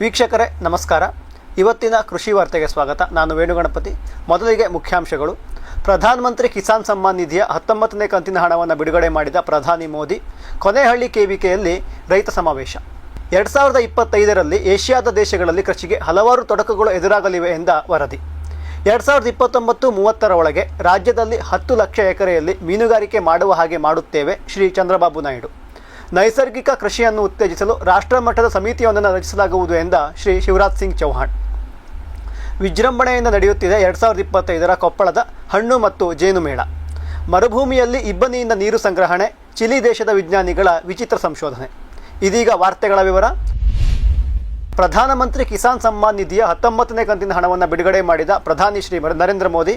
ವೀಕ್ಷಕರೇ, ನಮಸ್ಕಾರ. ಇವತ್ತಿನ ಕೃಷಿ ವಾರ್ತೆಗೆ ಸ್ವಾಗತ. ನಾನು ವೇಣುಗಣಪತಿ ಮೊದಲಿಗೆ ಮುಖ್ಯಾಂಶಗಳು. ಪ್ರಧಾನಮಂತ್ರಿ ಕಿಸಾನ್ ಸಮ್ಮಾನ್ ನಿಧಿಯ ಹತ್ತೊಂಬತ್ತನೇ ಕಂತಿನ ಹಣವನ್ನು ಬಿಡುಗಡೆ ಮಾಡಿದ ಪ್ರಧಾನಿ ಮೋದಿ, ಕೊನೆಹಳ್ಳಿ ಕೆವಿಕೆಯಲ್ಲಿ ರೈತ ಸಮಾವೇಶ. ಎರಡು ಸಾವಿರದ ಇಪ್ಪತ್ತೈದರಲ್ಲಿ ಏಷ್ಯಾದ ದೇಶಗಳಲ್ಲಿ ಕೃಷಿಗೆ ಹಲವಾರು ತೊಡಕುಗಳು ಎದುರಾಗಲಿವೆ ಎಂದ ವರದಿ. ಎರಡು ಸಾವಿರದ ಇಪ್ಪತ್ತೊಂಬತ್ತು ಮೂವತ್ತರ ಒಳಗೆ ರಾಜ್ಯದಲ್ಲಿ ಹತ್ತು ಲಕ್ಷ ಎಕರೆಯಲ್ಲಿ ಮೀನುಗಾರಿಕೆ ಮಾಡುವ ಹಾಗೆ ಮಾಡುತ್ತೇವೆ ಶ್ರೀ ಚಂದ್ರಬಾಬು ನಾಯ್ಡು. ನೈಸರ್ಗಿಕ ಕೃಷಿಯನ್ನು ಉತ್ತೇಜಿಸಲು ರಾಷ್ಟ್ರಮಟ್ಟದ ಸಮಿತಿಯೊಂದನ್ನು ರಚಿಸಲಾಗುವುದು ಎಂದ ಶ್ರೀ ಶಿವರಾಜ್ ಸಿಂಗ್ ಚೌಹಾಣ್. ವಿಜೃಂಭಣೆಯಿಂದ ನಡೆಯುತ್ತಿದೆ ಎರಡು ಸಾವಿರದ ಇಪ್ಪತ್ತೈದರ ಕೊಪ್ಪಳದ ಹಣ್ಣು ಮತ್ತು ಜೇನು ಮೇಳ. ಮರುಭೂಮಿಯಲ್ಲಿ ಇಬ್ಬನಿಯಿಂದ ನೀರು ಸಂಗ್ರಹಣೆ, ಚಿಲಿ ದೇಶದ ವಿಜ್ಞಾನಿಗಳ ವಿಚಿತ್ರ ಸಂಶೋಧನೆ. ಇದೀಗ ವಾರ್ತೆಗಳ ವಿವರ. ಪ್ರಧಾನಮಂತ್ರಿ ಕಿಸಾನ್ ಸಮ್ಮಾನ್ ನಿಧಿಯ ಹತ್ತೊಂಬತ್ತನೇ ಕಂತಿನ ಹಣವನ್ನು ಬಿಡುಗಡೆ ಮಾಡಿದ ಪ್ರಧಾನಿ ಶ್ರೀ ನರೇಂದ್ರ ಮೋದಿ,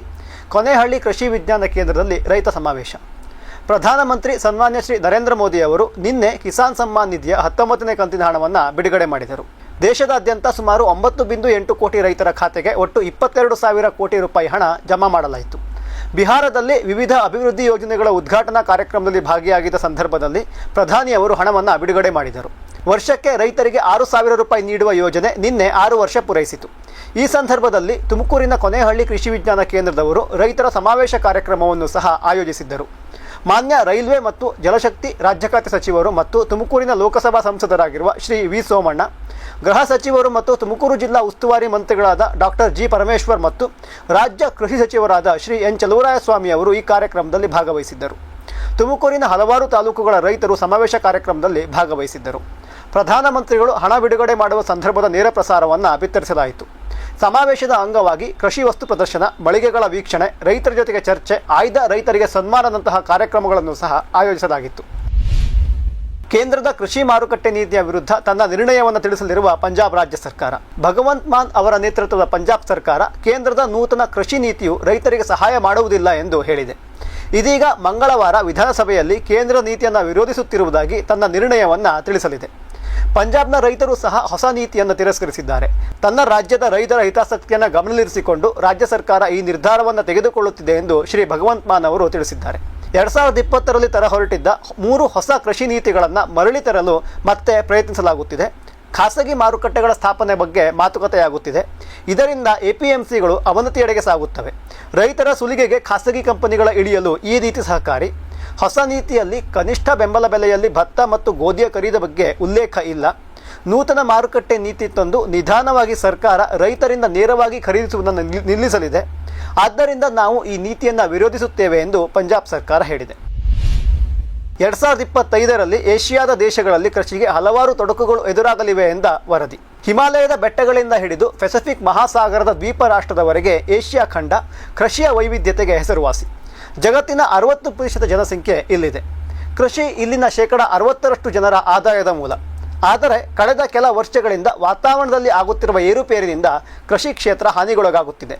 ಕೊನೆಹಳ್ಳಿ ಕೃಷಿ ವಿಜ್ಞಾನ ಕೇಂದ್ರದಲ್ಲಿ ರೈತ ಸಮಾವೇಶ. ಪ್ರಧಾನಮಂತ್ರಿ ಸನ್ಮಾನ್ಯ ಶ್ರೀ ನರೇಂದ್ರ ಮೋದಿ ಅವರು ನಿನ್ನೆ ಕಿಸಾನ್ ಸಮ್ಮಾನ್ ನಿಧಿಯ ಹತ್ತೊಂಬತ್ತನೇ ಕಂತಿನ ಹಣವನ್ನು ಬಿಡುಗಡೆ ಮಾಡಿದರು. ದೇಶದಾದ್ಯಂತ ಸುಮಾರು ಒಂಬತ್ತು ಬಿಂದು ಎಂಟು ಕೋಟಿ ರೈತರ ಖಾತೆಗೆ ಒಟ್ಟು ಇಪ್ಪತ್ತೆರಡು ಸಾವಿರ ಕೋಟಿ ರೂಪಾಯಿ ಹಣ ಜಮಾ ಮಾಡಲಾಯಿತು. ಬಿಹಾರದಲ್ಲಿ ವಿವಿಧ ಅಭಿವೃದ್ಧಿ ಯೋಜನೆಗಳ ಉದ್ಘಾಟನಾ ಕಾರ್ಯಕ್ರಮದಲ್ಲಿ ಭಾಗಿಯಾಗಿದ್ದ ಸಂದರ್ಭದಲ್ಲಿ ಪ್ರಧಾನಿ ಅವರು ಹಣವನ್ನು ಬಿಡುಗಡೆ ಮಾಡಿದರು. ವರ್ಷಕ್ಕೆ ರೈತರಿಗೆ ಆರು ಸಾವಿರ ರೂಪಾಯಿ ನೀಡುವ ಯೋಜನೆ ನಿನ್ನೆ ಆರು ವರ್ಷ ಪೂರೈಸಿತು. ಈ ಸಂದರ್ಭದಲ್ಲಿ ತುಮಕೂರಿನ ಕೊನೆಹಳ್ಳಿ ಕೃಷಿ ವಿಜ್ಞಾನ ಕೇಂದ್ರದವರು ರೈತರ ಸಮಾವೇಶ ಕಾರ್ಯಕ್ರಮವನ್ನು ಸಹ ಆಯೋಜಿಸಿದ್ದರು. ಮಾನ್ಯ ರೈಲ್ವೆ ಮತ್ತು ಜಲಶಕ್ತಿ ರಾಜ್ಯ ಖಾತೆ ಸಚಿವರು ಮತ್ತು ತುಮಕೂರಿನ ಲೋಕಸಭಾ ಸಂಸದರಾಗಿರುವ ಶ್ರೀ ವಿ ಸೋಮಣ್ಣ, ಗೃಹ ಸಚಿವರು ಮತ್ತು ತುಮಕೂರು ಜಿಲ್ಲಾ ಉಸ್ತುವಾರಿ ಮಂತ್ರಿಗಳಾದ ಡಾಕ್ಟರ್ ಜಿ ಪರಮೇಶ್ವರ್ ಮತ್ತು ರಾಜ್ಯ ಕೃಷಿ ಸಚಿವರಾದ ಶ್ರೀ ಎನ್ ಚಲುವರಾಯಸ್ವಾಮಿ ಅವರು ಈ ಕಾರ್ಯಕ್ರಮದಲ್ಲಿ ಭಾಗವಹಿಸಿದ್ದರು. ತುಮಕೂರಿನ ಹಲವಾರು ತಾಲೂಕುಗಳ ರೈತರು ಸಮಾವೇಶ ಕಾರ್ಯಕ್ರಮದಲ್ಲಿ ಭಾಗವಹಿಸಿದ್ದರು. ಪ್ರಧಾನಮಂತ್ರಿಗಳು ಹಣ ಬಿಡುಗಡೆ ಮಾಡುವ ಸಂದರ್ಭದ ನೇರ ಪ್ರಸಾರವನ್ನು ಬಿತ್ತರಿಸಲಾಯಿತು. ಸಮಾವೇಶದ ಅಂಗವಾಗಿ ಕೃಷಿ ವಸ್ತು ಪ್ರದರ್ಶನ, ಮಳಿಗೆಗಳ ವೀಕ್ಷಣೆ, ರೈತರ ಜೊತೆಗೆ ಚರ್ಚೆ, ಆಯ್ದ ರೈತರಿಗೆ ಸನ್ಮಾನದಂತಹ ಕಾರ್ಯಕ್ರಮಗಳನ್ನು ಸಹ ಆಯೋಜಿಸಲಾಗಿತ್ತು. ಕೇಂದ್ರದ ಕೃಷಿ ಮಾರುಕಟ್ಟೆ ನೀತಿಯ ವಿರುದ್ಧ ತನ್ನ ನಿರ್ಣಯವನ್ನು ತಿಳಿಸಲಿರುವ ಪಂಜಾಬ್ ರಾಜ್ಯ ಸರ್ಕಾರ. ಭಗವಂತ್ ಮಾನ್ ಅವರ ನೇತೃತ್ವದ ಪಂಜಾಬ್ ಸರ್ಕಾರ ಕೇಂದ್ರದ ನೂತನ ಕೃಷಿ ನೀತಿಯು ರೈತರಿಗೆ ಸಹಾಯ ಮಾಡುವುದಿಲ್ಲ ಎಂದು ಹೇಳಿದೆ. ಇದೀಗ ಮಂಗಳವಾರ ವಿಧಾನಸಭೆಯಲ್ಲಿ ಕೇಂದ್ರ ನೀತಿಯನ್ನು ವಿರೋಧಿಸುತ್ತಿರುವುದಾಗಿ ತನ್ನ ನಿರ್ಣಯವನ್ನು ತಿಳಿಸಲಿದೆ. ಪಂಜಾಬ್ನ ರೈತರು ಸಹ ಹೊಸ ನೀತಿಯನ್ನು ತಿರಸ್ಕರಿಸಿದ್ದಾರೆ. ತನ್ನ ರಾಜ್ಯದ ರೈತರ ಹಿತಾಸಕ್ತಿಯನ್ನು ಗಮನದಲ್ಲಿರಿಸಿಕೊಂಡು ರಾಜ್ಯ ಸರ್ಕಾರ ಈ ನಿರ್ಧಾರವನ್ನು ತೆಗೆದುಕೊಳ್ಳುತ್ತಿದೆ ಎಂದು ಶ್ರೀ ಭಗವಂತ್ ಮಾನ್ ಅವರು ತಿಳಿಸಿದ್ದಾರೆ. ಎರಡ್ ಸಾವಿರದ ಇಪ್ಪತ್ತರಲ್ಲಿ ತರ ಹೊರಟಿದ್ದ ಮೂರು ಹೊಸ ಕೃಷಿ ನೀತಿಗಳನ್ನು ಮರಳಿ ತರಲು ಮತ್ತೆ ಪ್ರಯತ್ನಿಸಲಾಗುತ್ತಿದೆ. ಖಾಸಗಿ ಮಾರುಕಟ್ಟೆಗಳ ಸ್ಥಾಪನೆ ಬಗ್ಗೆ ಮಾತುಕತೆಯಾಗುತ್ತಿದೆ. ಇದರಿಂದ ಎಪಿಎಂಸಿಗಳು ಅವನತಿಯೆಡೆಗೆ ಸಾಗುತ್ತವೆ. ರೈತರ ಸುಲಿಗೆಗೆ ಖಾಸಗಿ ಕಂಪನಿಗಳ ಇಳಿಯಲು ಈ ರೀತಿ ಸಹಕಾರಿ. ಹೊಸ ನೀತಿಯಲ್ಲಿ ಕನಿಷ್ಠ ಬೆಂಬಲ ಬೆಲೆಯಲ್ಲಿ ಭತ್ತ ಮತ್ತು ಗೋಧಿಯ ಖರೀದ ಬಗ್ಗೆ ಉಲ್ಲೇಖ ಇಲ್ಲ. ನೂತನ ಮಾರುಕಟ್ಟೆ ನೀತಿ ತಂದು ನಿಧಾನವಾಗಿ ಸರ್ಕಾರ ರೈತರಿಂದ ನೇರವಾಗಿ ಖರೀದಿಸುವುದನ್ನು ನಿಲ್- ನಿಲ್ಲಿಸಲಿದೆ. ಆದ್ದರಿಂದ ನಾವು ಈ ನೀತಿಯನ್ನು ವಿರೋಧಿಸುತ್ತೇವೆ ಎಂದು ಪಂಜಾಬ್ ಸರ್ಕಾರ ಹೇಳಿದೆ. ಎರಡ್ ಸಾವಿರದ ಇಪ್ಪತ್ತೈದರಲ್ಲಿ ಏಷ್ಯಾದ ದೇಶಗಳಲ್ಲಿ ಕೃಷಿಗೆ ಹಲವಾರು ತೊಡಕುಗಳು ಎದುರಾಗಲಿವೆ ಎಂದ ವರದಿ. ಹಿಮಾಲಯದ ಬೆಟ್ಟಗಳಿಂದ ಹಿಡಿದು ಪೆಸಿಫಿಕ್ ಮಹಾಸಾಗರದ ದ್ವೀಪ ರಾಷ್ಟ್ರದವರೆಗೆ ಏಷ್ಯಾ ಖಂಡ ಕೃಷಿಯ ವೈವಿಧ್ಯತೆಗೆ ಹೆಸರುವಾಸಿ. ಜಗತ್ತಿನ ಅರವತ್ತು ಪ್ರತಿಶತ ಜನಸಂಖ್ಯೆ ಇಲ್ಲಿದೆ. ಕೃಷಿ ಇಲ್ಲಿನ ಶೇಕಡ ಅರವತ್ತರಷ್ಟು ಜನರ ಆದಾಯದ ಮೂಲ. ಆದರೆ ಕಳೆದ ಕೆಲ ವರ್ಷಗಳಿಂದ ವಾತಾವರಣದಲ್ಲಿ ಆಗುತ್ತಿರುವ ಏರುಪೇರಿನಿಂದ ಕೃಷಿ ಕ್ಷೇತ್ರ ಹಾನಿಗೊಳಗಾಗುತ್ತಿದೆ.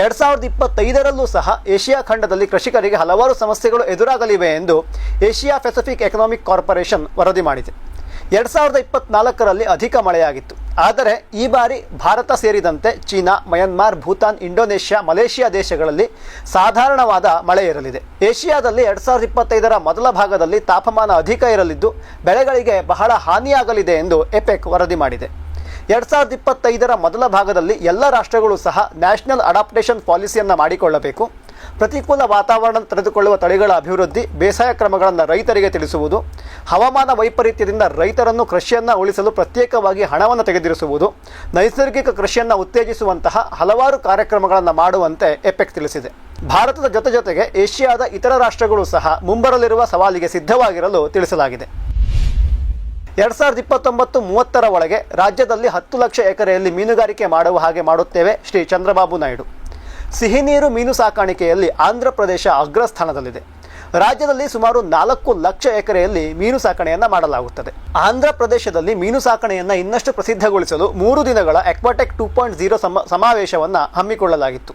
ಎರಡ್ ಸಾವಿರದ ಇಪ್ಪತ್ತೈದರಲ್ಲೂ ಸಹ ಏಷ್ಯಾ ಖಂಡದಲ್ಲಿ ಕೃಷಿಕರಿಗೆ ಹಲವಾರು ಸಮಸ್ಯೆಗಳು ಎದುರಾಗಲಿವೆ ಎಂದು ಏಷ್ಯಾ ಪೆಸಿಫಿಕ್ ಎಕನಾಮಿಕ್ ಕಾರ್ಪೊರೇಷನ್ ವರದಿ ಮಾಡಿದೆ. ಎರಡ್ ಸಾವಿರದ ಇಪ್ಪತ್ನಾಲ್ಕರಲ್ಲಿ ಅಧಿಕ ಮಳೆಯಾಗಿತ್ತು. ಆದರೆ ಈ ಬಾರಿ ಭಾರತ ಸೇರಿದಂತೆ China, Myanmar, Bhutan, Indonesia, Malaysia ದೇಶಗಳಲ್ಲಿ ಸಾಧಾರಣವಾದ ಮಳೆ ಇರಲಿದೆ ಏಷ್ಯಾದಲ್ಲಿ ಎರಡು ಸಾವಿರದ ಇಪ್ಪತ್ತೈದರ ಮೊದಲ ಭಾಗದಲ್ಲಿ ತಾಪಮಾನ ಅಧಿಕ ಇರಲಿದ್ದು ಬೆಳೆಗಳಿಗೆ ಬಹಳ ಹಾನಿಯಾಗಲಿದೆ ಎಂದು ಎಪೆಕ್ ವರದಿ ಮಾಡಿದೆ. ಎರಡು ಸಾವಿರದ ಇಪ್ಪತ್ತೈದರ ಮೊದಲ ಭಾಗದಲ್ಲಿ ಎಲ್ಲ ರಾಷ್ಟ್ರಗಳು ಸಹ ನ್ಯಾಷನಲ್ ಅಡಾಪ್ಟೇಷನ್ ಪಾಲಿಸಿಯನ್ನು ಮಾಡಿಕೊಳ್ಳಬೇಕು. ಪ್ರತಿಕೂಲ ವಾತಾವರಣ ತಡೆದುಕೊಳ್ಳುವ ತಳಿಗಳ ಅಭಿವೃದ್ಧಿ, ಬೇಸಾಯ ಕ್ರಮಗಳನ್ನು ರೈತರಿಗೆ ತಿಳಿಸುವುದು, ಹವಾಮಾನ ವೈಪರೀತ್ಯದಿಂದ ರೈತರನ್ನು ಕೃಷಿಯನ್ನು ಉಳಿಸಲು ಪ್ರತ್ಯೇಕವಾಗಿ ಹಣವನ್ನು ತೆಗೆದಿರಿಸುವುದು, ನೈಸರ್ಗಿಕ ಕೃಷಿಯನ್ನು ಉತ್ತೇಜಿಸುವಂತಹ ಹಲವಾರು ಕಾರ್ಯಕ್ರಮಗಳನ್ನು ಮಾಡುವಂತೆ ಎಪೆಕ್ ತಿಳಿಸಿದೆ. ಭಾರತದ ಜೊತೆ ಜೊತೆಗೆ ಏಷ್ಯಾದ ಇತರ ರಾಷ್ಟ್ರಗಳು ಸಹ ಮುಂಬರಲಿರುವ ಸವಾಲಿಗೆ ಸಿದ್ಧವಾಗಿರಲು ತಿಳಿಸಲಾಗಿದೆ. ಎರಡ್ ಸಾವಿರದ ಇಪ್ಪತ್ತೊಂಬತ್ತು ಮೂವತ್ತರ ಒಳಗೆ ರಾಜ್ಯದಲ್ಲಿ ಹತ್ತು ಲಕ್ಷ ಎಕರೆಯಲ್ಲಿ ಮೀನುಗಾರಿಕೆ ಮಾಡುವ ಹಾಗೆ ಮಾಡುತ್ತೇವೆ ಶ್ರೀ ಚಂದ್ರಬಾಬು ನಾಯ್ಡು. ಸಿಹಿನೀರು ಮೀನು ಸಾಕಾಣಿಕೆಯಲ್ಲಿ ಆಂಧ್ರ ಪ್ರದೇಶ ಅಗ್ರಸ್ಥಾನದಲ್ಲಿದೆ. ರಾಜ್ಯದಲ್ಲಿ ಸುಮಾರು ನಾಲ್ಕು ಲಕ್ಷ ಎಕರೆಯಲ್ಲಿ ಮೀನು ಸಾಕಣೆಯನ್ನು ಮಾಡಲಾಗುತ್ತದೆ. ಆಂಧ್ರ ಪ್ರದೇಶದಲ್ಲಿ ಮೀನು ಸಾಕಣೆಯನ್ನು ಇನ್ನಷ್ಟು ಪ್ರಸಿದ್ಧಗೊಳಿಸಲು ಮೂರು ದಿನಗಳ ಎಕ್ವಾಟೆಕ್ ಟೂ ಪಾಯಿಂಟ್ ಜೀರೋ ಸಮ, ಸಮಾವೇಶವನ್ನು ಹಮ್ಮಿಕೊಳ್ಳಲಾಗಿತ್ತು.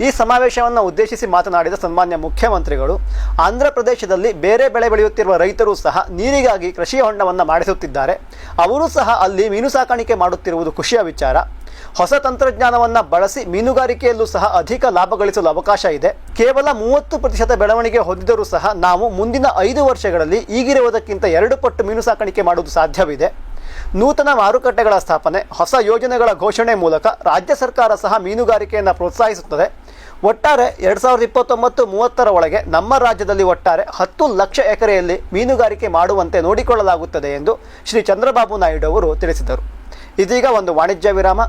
ಈ ಸಮಾವೇಶವನ್ನು ಉದ್ದೇಶಿಸಿ ಮಾತನಾಡಿದ ಸನ್ಮಾನ್ಯ ಮುಖ್ಯಮಂತ್ರಿಗಳು, ಆಂಧ್ರ ಪ್ರದೇಶದಲ್ಲಿ ಬೇರೆ ಬೆಳೆ ಬೆಳೆಯುತ್ತಿರುವ ರೈತರು ಸಹ ನೀರಿಗಾಗಿ ಕೃಷಿ ಹೊಂಡವನ್ನು ಮಾಡಿಸುತ್ತಿದ್ದಾರೆ. ಅವರೂ ಸಹ ಅಲ್ಲಿ ಮೀನು ಸಾಕಾಣಿಕೆ ಮಾಡುತ್ತಿರುವುದು ಖುಷಿಯ ವಿಚಾರ. ಹೊಸ ತಂತ್ರಜ್ಞಾನವನ್ನು ಬಳಸಿ ಮೀನುಗಾರಿಕೆಯಲ್ಲೂ ಸಹ ಅಧಿಕ ಲಾಭ ಗಳಿಸಲು ಅವಕಾಶ ಇದೆ. ಕೇವಲ ಮೂವತ್ತು ಪ್ರತಿಶತ ಬೆಳವಣಿಗೆ ಹೊಂದಿದರೂ ಸಹ ನಾವು ಮುಂದಿನ ಐದು ವರ್ಷಗಳಲ್ಲಿ ಈಗಿರುವುದಕ್ಕಿಂತ ಎರಡು ಪಟ್ಟು ಮೀನು ಸಾಕಾಣಿಕೆ ಮಾಡುವುದು ಸಾಧ್ಯವಿದೆ. ನೂತನ ಮಾರುಕಟ್ಟೆಗಳ ಸ್ಥಾಪನೆ, ಹೊಸ ಯೋಜನೆಗಳ ಘೋಷಣೆ ಮೂಲಕ ರಾಜ್ಯ ಸರ್ಕಾರ ಸಹ ಮೀನುಗಾರಿಕೆಯನ್ನು ಪ್ರೋತ್ಸಾಹಿಸುತ್ತದೆ. ಒಟ್ಟಾರೆ ಎರಡು ಸಾವಿರದ ಇಪ್ಪತ್ತೊಂಬತ್ತು ಮೂವತ್ತರ ಒಳಗೆ ನಮ್ಮ ರಾಜ್ಯದಲ್ಲಿ ಒಟ್ಟಾರೆ ಹತ್ತು ಲಕ್ಷ ಎಕರೆಯಲ್ಲಿ ಮೀನುಗಾರಿಕೆ ಮಾಡುವಂತೆ ನೋಡಿಕೊಳ್ಳಲಾಗುತ್ತದೆ ಎಂದು ಶ್ರೀ ಚಂದ್ರಬಾಬು ನಾಯ್ಡು ಅವರು ತಿಳಿಸಿದರು. ಇದೀಗ ಒಂದು ವಾಣಿಜ್ಯ ವಿರಾಮ.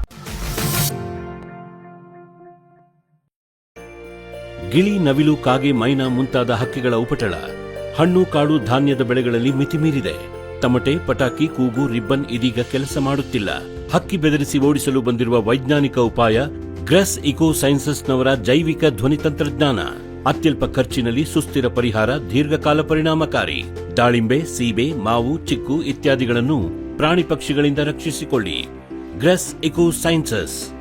ಗಿಳಿ ನವಿಲು ಕಾಗೆ ಮೈನಾ ಮುಂತಾದ ಹಕ್ಕಿಗಳ ಉಪಟಳ, ಹಣ್ಣು ಕಾಳು ಧಾನ್ಯದ ಬೆಳೆಗಳಲ್ಲಿ ಮಿತಿ ಮೀರಿದೆ. ತಮಟೆ, ಪಟಾಕಿ, ಕೂಗು, ರಿಬ್ಬನ್ ಇದೀಗ ಕೆಲಸ ಮಾಡುತ್ತಿಲ್ಲ. ಹಕ್ಕಿ ಬೆದರಿಸಿ ಓಡಿಸಲು ಬಂದಿರುವ ವೈಜ್ಞಾನಿಕ ಉಪಾಯ, ಗ್ರೆಸ್ ಇಕೋ ಸೈನ್ಸಸ್ನವರ ಜೈವಿಕ ಧ್ವನಿ ತಂತ್ರಜ್ಞಾನ. ಅತ್ಯಲ್ಪ ಖರ್ಚಿನಲ್ಲಿ ಸುಸ್ಥಿರ ಪರಿಹಾರ, ದೀರ್ಘಕಾಲ ಪರಿಣಾಮಕಾರಿ. ದಾಳಿಂಬೆ, ಸೀಬೆ, ಮಾವು, ಚಿಕ್ಕು ಇತ್ಯಾದಿಗಳನ್ನು ಪ್ರಾಣಿ ಪಕ್ಷಿಗಳಿಂದ ರಕ್ಷಿಸಿಕೊಳ್ಳಿ. ಗ್ರೆಸ್ eco sciences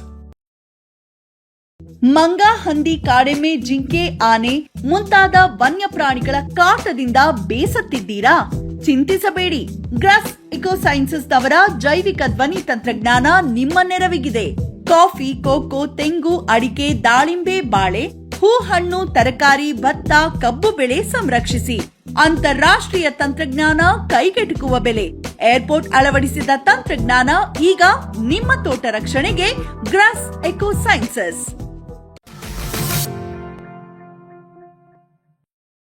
ಮಂಗ ಹಂದಿ ಕಾಡೆಮ್ಮೆ ಜಿಂಕೆ ಆನೆ ಮುಂತಾದ ವನ್ಯ ಪ್ರಾಣಿಗಳ ಕಾಟದಿಂದ ಬೇಸತ್ತಿದ್ದೀರಾ? ಚಿಂತಿಸಬೇಡಿ. ಗ್ರಾಸ್ ಇಕೋ ಸೈನ್ಸಸ್ ನವರ ಜೈವಿಕ ಧ್ವನಿ ತಂತ್ರಜ್ಞಾನ ನಿಮ್ಮ ನೆರವಿಗಿದೆ. ಕಾಫಿ, ಕೋಕೋ, ತೆಂಗು, ಅಡಿಕೆ, ದಾಳಿಂಬೆ, ಬಾಳೆ ಹೂ ಹಣ್ಣು ತರಕಾರಿ, ಭತ್ತ, ಕಬ್ಬು ಬೆಳೆ ಸಂರಕ್ಷಿಸಿ. ಅಂತಾರಾಷ್ಟ್ರೀಯ ತಂತ್ರಜ್ಞಾನ ಕೈಗೆಟುಕುವ ಬೆಲೆ. ಏರ್ಪೋರ್ಟ್ ಅಳವಡಿಸಿದ ತಂತ್ರಜ್ಞಾನ ಈಗ ನಿಮ್ಮ ತೋಟ ರಕ್ಷಣೆಗೆ ಗ್ರಾಸ್ ಎಕೋ ಸೈನ್ಸಸ್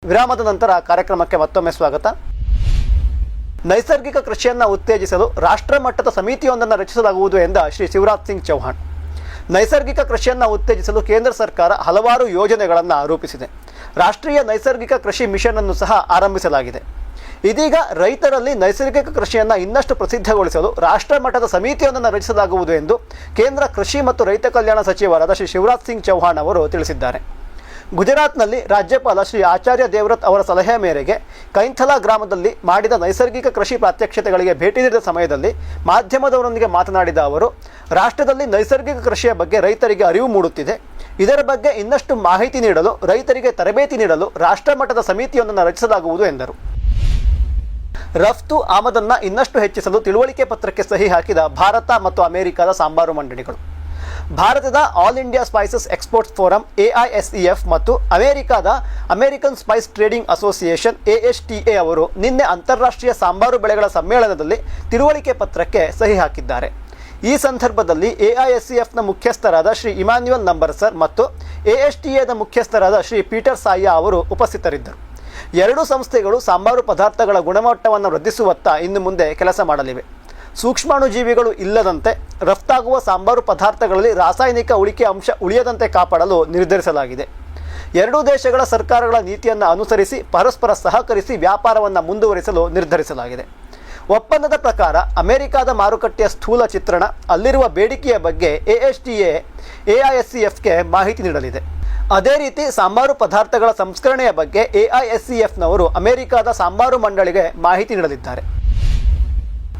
ವಿರಾಮದ ನಂತರ ಕಾರ್ಯಕ್ರಮಕ್ಕೆ ಮತ್ತೊಮ್ಮೆ ಸ್ವಾಗತ. ನೈಸರ್ಗಿಕ ಕೃಷಿಯನ್ನು ಉತ್ತೇಜಿಸಲು ರಾಷ್ಟ್ರಮಟ್ಟದ ಸಮಿತಿಯೊಂದನ್ನು ರಚಿಸಲಾಗುವುದು ಎಂದ ಶ್ರೀ ಶಿವರಾಜ್ ಸಿಂಗ್ ಚೌಹಾಣ್. ನೈಸರ್ಗಿಕ ಕೃಷಿಯನ್ನು ಉತ್ತೇಜಿಸಲು ಕೇಂದ್ರ ಸರ್ಕಾರ ಹಲವಾರು ಯೋಜನೆಗಳನ್ನು ಆರೋಪಿಸಿದೆ ರಾಷ್ಟ್ರೀಯ ನೈಸರ್ಗಿಕ ಕೃಷಿ ಮಿಷನ್ ಅನ್ನು ಸಹ ಆರಂಭಿಸಲಾಗಿದೆ. ಇದೀಗ ರೈತರಲ್ಲಿ ನೈಸರ್ಗಿಕ ಕೃಷಿಯನ್ನು ಇನ್ನಷ್ಟು ಪ್ರಸಿದ್ಧಗೊಳಿಸಲು ರಾಷ್ಟ್ರಮಟ್ಟದ ಸಮಿತಿಯೊಂದನ್ನು ರಚಿಸಲಾಗುವುದು ಎಂದು ಕೇಂದ್ರ ಕೃಷಿ ಮತ್ತು ರೈತ ಕಲ್ಯಾಣ ಸಚಿವರಾದ ಶ್ರೀ ಶಿವರಾಜ್ ಸಿಂಗ್ ಚೌಹಾಣ್ ಅವರು ತಿಳಿಸಿದ್ದಾರೆ. ಗುಜರಾತ್ನಲ್ಲಿ ರಾಜ್ಯಪಾಲ ಶ್ರೀ ಆಚಾರ್ಯ ದೇವ್ರತ್ ಅವರ ಸಲಹೆ ಮೇರೆಗೆ ಕೈಂಥಲಾ ಗ್ರಾಮದಲ್ಲಿ ಮಾಡಿದ ನೈಸರ್ಗಿಕ ಕೃಷಿ ಪ್ರಾತ್ಯಕ್ಷತೆಗಳಿಗೆ ಭೇಟಿ ನೀಡಿದ ಸಮಯದಲ್ಲಿ ಮಾಧ್ಯಮದವರೊಂದಿಗೆ ಮಾತನಾಡಿದ ಅವರು, ರಾಷ್ಟ್ರದಲ್ಲಿ ನೈಸರ್ಗಿಕ ಕೃಷಿಯ ಬಗ್ಗೆ ರೈತರಿಗೆ ಅರಿವು ಮೂಡುತ್ತಿದೆ. ಇದರ ಬಗ್ಗೆ ಇನ್ನಷ್ಟು ಮಾಹಿತಿ ನೀಡಲು, ರೈತರಿಗೆ ತರಬೇತಿ ನೀಡಲು ರಾಷ್ಟ್ರಮಟ್ಟದ ಸಮಿತಿಯೊಂದನ್ನು ರಚಿಸಲಾಗುವುದು ಎಂದರು. ರಫ್ತು ಆಮದನ್ನ ಇನ್ನಷ್ಟು ಹೆಚ್ಚಿಸಲು ತಿಳುವಳಿಕೆ ಪತ್ರಕ್ಕೆ ಸಹಿ ಹಾಕಿದ ಭಾರತ ಮತ್ತು ಅಮೆರಿಕದ ಸಾಂಬಾರು ಮಂಡಳಿಗಳು. ಭಾರತದ all India spices exports forum AISEF ಮತ್ತು ಅಮೆರಿಕದ American spice trading association A ಅವರು ನಿನ್ನೆ ಅಂತಾರಾಷ್ಟ್ರೀಯ ಸಾಂಬಾರು ಬೆಳೆಗಳ ಸಮ್ಮೇಳನದಲ್ಲಿ ತಿಳುವಳಿಕೆ ಪತ್ರಕ್ಕೆ ಸಹಿ ಹಾಕಿದ್ದಾರೆ. ಈ ಸಂದರ್ಭದಲ್ಲಿ ಎಐಎಸ್ಸಿಎಫ್ನ ಮುಖ್ಯಸ್ಥರಾದ ಶ್ರೀ ಇಮಾನ್ಯುಯಲ್ ನಂಬರ್ಸರ್ ಮತ್ತು ಎಎಸ್ಟಿಎದ ಮುಖ್ಯಸ್ಥರಾದ ಶ್ರೀ ಪೀಟರ್ ಸಾಯ್ಯಾ ಅವರು ಉಪಸ್ಥಿತರಿದ್ದರು. ಎರಡೂ ಸಂಸ್ಥೆಗಳು ಸಾಂಬಾರು ಪದಾರ್ಥಗಳ ಗುಣಮಟ್ಟವನ್ನು ವೃದ್ಧಿಸುವತ್ತ ಇನ್ನು ಮುಂದೆ ಕೆಲಸ ಮಾಡಲಿವೆ. ಸೂಕ್ಷ್ಮಾಣುಜೀವಿಗಳು ಇಲ್ಲದಂತೆ ರಫ್ತಾಗುವ ಸಾಂಬಾರು ಪದಾರ್ಥಗಳಲ್ಲಿ ರಾಸಾಯನಿಕ ಉಳಿಕೆ ಅಂಶ ಉಳಿಯದಂತೆ ಕಾಪಾಡಲು ನಿರ್ಧರಿಸಲಾಗಿದೆ. ಎರಡೂ ದೇಶಗಳ ಸರ್ಕಾರಗಳ ನೀತಿಯನ್ನು ಅನುಸರಿಸಿ ಪರಸ್ಪರ ಸಹಕರಿಸಿ ವ್ಯಾಪಾರವನ್ನು ಮುಂದುವರಿಸಲು ನಿರ್ಧರಿಸಲಾಗಿದೆ. ಒಪ್ಪಂದದ ಪ್ರಕಾರ ಅಮೆರಿಕಾದ ಮಾರುಕಟ್ಟೆಯ ಸ್ಥೂಲ ಚಿತ್ರಣ ಅಲ್ಲಿರುವ ಬೇಡಿಕೆಯ ಬಗ್ಗೆ ಎಎಸ್ಟಿಎ ಎಐಎಸ್ಸಿಎಫ್ಗೆ ಮಾಹಿತಿ ನೀಡಲಿದೆ. ಅದೇ ರೀತಿ ಸಾಂಬಾರು ಪದಾರ್ಥಗಳ ಸಂಸ್ಕರಣೆಯ ಬಗ್ಗೆ ಎಐಎಸ್ಸಿಎಫ್ನವರು ಅಮೆರಿಕಾದ ಸಾಂಬಾರು ಮಂಡಳಿಗೆ ಮಾಹಿತಿ ನೀಡಲಿದ್ದಾರೆ.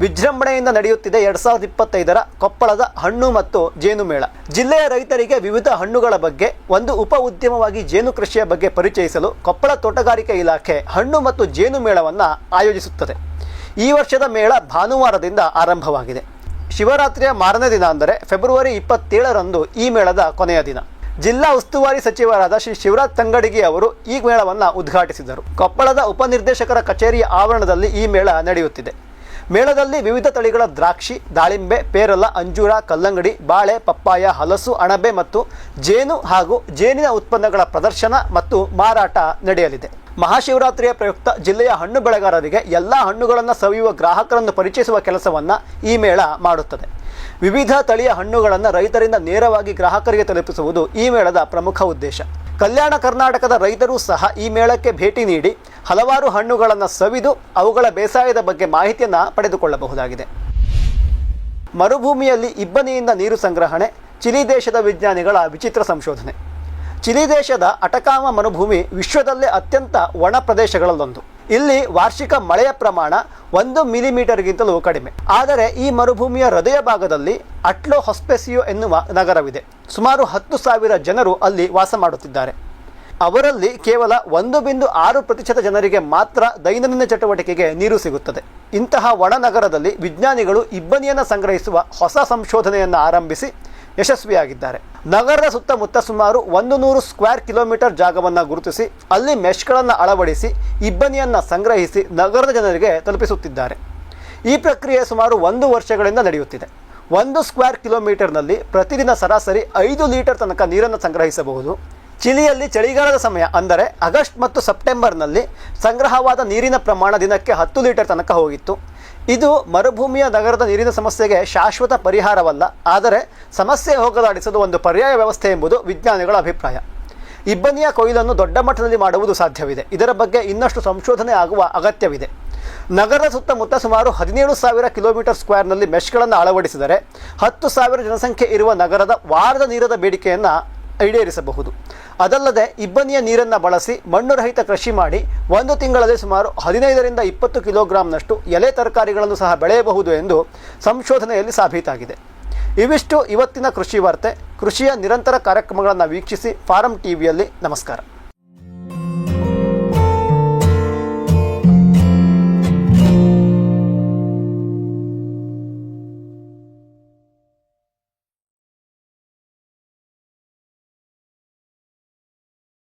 ವಿಜೃಂಭಣೆಯಿಂದ ನಡೆಯುತ್ತಿದೆ ಎರಡ್ ಸಾವಿರದ ಇಪ್ಪತ್ತೈದರ ಕೊಪ್ಪಳದ ಹಣ್ಣು ಮತ್ತು ಜೇನು ಮೇಳ. ಜಿಲ್ಲೆಯ ರೈತರಿಗೆ ವಿವಿಧ ಹಣ್ಣುಗಳ ಬಗ್ಗೆ, ಒಂದು ಉಪ ಉದ್ಯಮವಾಗಿ ಜೇನು ಕೃಷಿಯ ಬಗ್ಗೆ ಪರಿಚಯಿಸಲು ಕೊಪ್ಪಳ ತೋಟಗಾರಿಕೆ ಇಲಾಖೆ ಹಣ್ಣು ಮತ್ತು ಜೇನು ಮೇಳವನ್ನು ಆಯೋಜಿಸುತ್ತದೆ. ಈ ವರ್ಷದ ಮೇಳ ಭಾನುವಾರದಿಂದ ಆರಂಭವಾಗಿದೆ. ಶಿವರಾತ್ರಿಯ ಮಾರನೇ ದಿನ ಅಂದರೆ ಫೆಬ್ರವರಿ ಇಪ್ಪತ್ತೇಳರಂದು ಈ ಮೇಳದ ಕೊನೆಯ ದಿನ. ಜಿಲ್ಲಾ ಉಸ್ತುವಾರಿ ಸಚಿವರಾದ ಶ್ರೀ ಶಿವರಾಜ್ ತಂಗಡಿಗಿ ಅವರು ಈ ಮೇಳವನ್ನು ಉದ್ಘಾಟಿಸಿದರು. ಕೊಪ್ಪಳದ ಉಪನಿರ್ದೇಶಕರ ಕಚೇರಿಯ ಆವರಣದಲ್ಲಿ ಈ ಮೇಳ ನಡೆಯುತ್ತಿದೆ. ಮೇಳದಲ್ಲಿ ವಿವಿಧ ತಳಿಗಳ ದ್ರಾಕ್ಷಿ, ದಾಳಿಂಬೆ, ಪೇರಲ, ಅಂಜೂರ, ಕಲ್ಲಂಗಡಿ, ಬಾಳೆ, ಪಪ್ಪಾಯ, ಹಲಸು, ಅಣಬೆ ಮತ್ತು ಜೇನು ಹಾಗೂ ಜೇನಿನ ಉತ್ಪನ್ನಗಳ ಪ್ರದರ್ಶನ ಮತ್ತು ಮಾರಾಟ ನಡೆಯಲಿದೆ. ಮಹಾಶಿವರಾತ್ರಿಯ ಪ್ರಯುಕ್ತ ಜಿಲ್ಲೆಯ ಹಣ್ಣು ಬೆಳೆಗಾರರಿಗೆ ಎಲ್ಲ ಹಣ್ಣುಗಳನ್ನು ಸವಿಯುವ ಗ್ರಾಹಕರನ್ನು ಪರಿಚಯಿಸುವ ಕೆಲಸವನ್ನು ಈ ಮೇಳ ಮಾಡುತ್ತದೆ. ವಿವಿಧ ತಳಿಯ ಹಣ್ಣುಗಳನ್ನು ರೈತರಿಂದ ನೇರವಾಗಿ ಗ್ರಾಹಕರಿಗೆ ತಲುಪಿಸುವುದು ಈ ಮೇಳದ ಪ್ರಮುಖ ಉದ್ದೇಶ. ಕಲ್ಯಾಣ ಕರ್ನಾಟಕದ ರೈತರು ಸಹ ಈ ಮೇಳಕ್ಕೆ ಭೇಟಿ ನೀಡಿ ಹಲವಾರು ಹಣ್ಣುಗಳನ್ನು ಸವಿದು ಅವುಗಳ ಬೇಸಾಯದ ಬಗ್ಗೆ ಮಾಹಿತಿಯನ್ನು ಪಡೆದುಕೊಳ್ಳಬಹುದಾಗಿದೆ. ಮರುಭೂಮಿಯಲ್ಲಿ ಇಬ್ಬನಿಯಿಂದ ನೀರು ಸಂಗ್ರಹಣೆ, ಚಿಲಿ ದೇಶದ ವಿಜ್ಞಾನಿಗಳ ವಿಚಿತ್ರ ಸಂಶೋಧನೆ. ಚಿಲಿ ದೇಶದ ಅಟಕಾಮ ಮರುಭೂಮಿ ವಿಶ್ವದಲ್ಲೇ ಅತ್ಯಂತ ಒಣ ಪ್ರದೇಶಗಳಲ್ಲೊಂದು. ಇಲ್ಲಿ ವಾರ್ಷಿಕ ಮಳೆಯ ಪ್ರಮಾಣ ಒಂದು ಮಿಲಿಮೀಟರ್ಗಿಂತಲೂ ಕಡಿಮೆ. ಆದರೆ ಈ ಮರುಭೂಮಿಯ ಹೃದಯ ಭಾಗದಲ್ಲಿ ಅಟ್ಲೋ ಹೊಸ್ಪೆಸಿಯೋ ಎನ್ನುವ ನಗರವಿದೆ. ಸುಮಾರು ಹತ್ತು ಸಾವಿರ ಜನರು ಅಲ್ಲಿ ವಾಸ ಮಾಡುತ್ತಿದ್ದಾರೆ. ಅವರಲ್ಲಿ ಕೇವಲ ಒಂದು ಬಿಂದು ಆರು ಪ್ರತಿಶತ ಜನರಿಗೆ ಮಾತ್ರ ದೈನಂದಿನ ಚಟುವಟಿಕೆಗೆ ನೀರು ಸಿಗುತ್ತದೆ. ಇಂತಹ ಒಣನಗರದಲ್ಲಿ ವಿಜ್ಞಾನಿಗಳು ಇಬ್ಬನಿಯನ್ನು ಸಂಗ್ರಹಿಸುವ ಹೊಸ ಸಂಶೋಧನೆಯನ್ನು ಆರಂಭಿಸಿ ಯಶಸ್ವಿಯಾಗಿದ್ದಾರೆ. ನಗರದ ಸುತ್ತಮುತ್ತ ಸುಮಾರು ಒಂದು ನೂರು ಸ್ಕ್ವೇರ್ ಕಿಲೋಮೀಟರ್ ಜಾಗವನ್ನು ಗುರುತಿಸಿ, ಅಲ್ಲಿ ಮೆಶ್ಗಳನ್ನು ಅಳವಡಿಸಿ, ಇಬ್ಬನಿಯನ್ನು ಸಂಗ್ರಹಿಸಿ ನಗರದ ಜನರಿಗೆ ತಲುಪಿಸುತ್ತಿದ್ದಾರೆ. ಈ ಪ್ರಕ್ರಿಯೆ ಸುಮಾರು ಒಂದು ವರ್ಷಗಳಿಂದ ನಡೆಯುತ್ತಿದೆ. ಒಂದು ಸ್ಕ್ವೇರ್ ಕಿಲೋಮೀಟರ್ನಲ್ಲಿ ಪ್ರತಿದಿನ ಸರಾಸರಿ ಐದು ಲೀಟರ್ ತನಕ ನೀರನ್ನು ಸಂಗ್ರಹಿಸಬಹುದು. ಚಿಲಿಯಲ್ಲಿ ಚಳಿಗಾಲದ ಸಮಯ ಅಂದರೆ ಆಗಸ್ಟ್ ಮತ್ತು ಸೆಪ್ಟೆಂಬರ್ನಲ್ಲಿ ಸಂಗ್ರಹವಾದ ನೀರಿನ ಪ್ರಮಾಣ ದಿನಕ್ಕೆ ಹತ್ತು ಲೀಟರ್ ತನಕ ಹೋಗಿತ್ತು. ಇದು ಮರುಭೂಮಿಯ ನಗರದ ನೀರಿನ ಸಮಸ್ಯೆಗೆ ಶಾಶ್ವತ ಪರಿಹಾರವಲ್ಲ, ಆದರೆ ಸಮಸ್ಯೆ ಹೋಗಲಾಡಿಸಲು ಒಂದು ಪರ್ಯಾಯ ವ್ಯವಸ್ಥೆ ಎಂಬುದು ವಿಜ್ಞಾನಿಗಳ ಅಭಿಪ್ರಾಯ. ಇಬ್ಬನಿಯ ಕೊಯ್ಲನ್ನು ದೊಡ್ಡ ಮಟ್ಟದಲ್ಲಿ ಮಾಡುವುದು ಸಾಧ್ಯವಿದೆ. ಇದರ ಬಗ್ಗೆ ಇನ್ನಷ್ಟು ಸಂಶೋಧನೆ ಆಗುವ ಅಗತ್ಯವಿದೆ. ನಗರದ ಸುತ್ತಮುತ್ತ ಸುಮಾರು ಹದಿನೇಳು ಸಾವಿರ ಕಿಲೋಮೀಟರ್ ಸ್ಕ್ವೇರ್ನಲ್ಲಿ ಮೆಶ್ಗಳನ್ನು ಅಳವಡಿಸಿದರೆ, ಹತ್ತು ಸಾವಿರ ಜನಸಂಖ್ಯೆ ಇರುವ ನಗರದ ವಾರದ ನೀರದ ಬೇಡಿಕೆಯನ್ನು ಈಡೇರಿಸಬಹುದು. ಅದಲ್ಲದೆ ಇಬ್ಬನಿಯ ನೀರನ್ನು ಬಳಸಿ ಮಣ್ಣು ರಹಿತ ಕೃಷಿ ಮಾಡಿ ಒಂದು ತಿಂಗಳಲ್ಲಿ ಸುಮಾರು ಹದಿನೈದರಿಂದ ಇಪ್ಪತ್ತು ಕಿಲೋಗ್ರಾಂನಷ್ಟು ಎಲೆ ತರಕಾರಿಗಳನ್ನು ಸಹ ಬೆಳೆಯಬಹುದು ಎಂದು ಸಂಶೋಧನೆಯಲ್ಲಿ ಸಾಬೀತಾಗಿದೆ. ಇವಿಷ್ಟು ಇವತ್ತಿನ ಕೃಷಿ ವಾರ್ತೆ. ಕೃಷಿಯ ನಿರಂತರ ಕಾರ್ಯಕ್ರಮಗಳನ್ನು ವೀಕ್ಷಿಸಿ ಫಾರಂ ಟಿವಿಯಲ್ಲಿ ನಮಸ್ಕಾರ.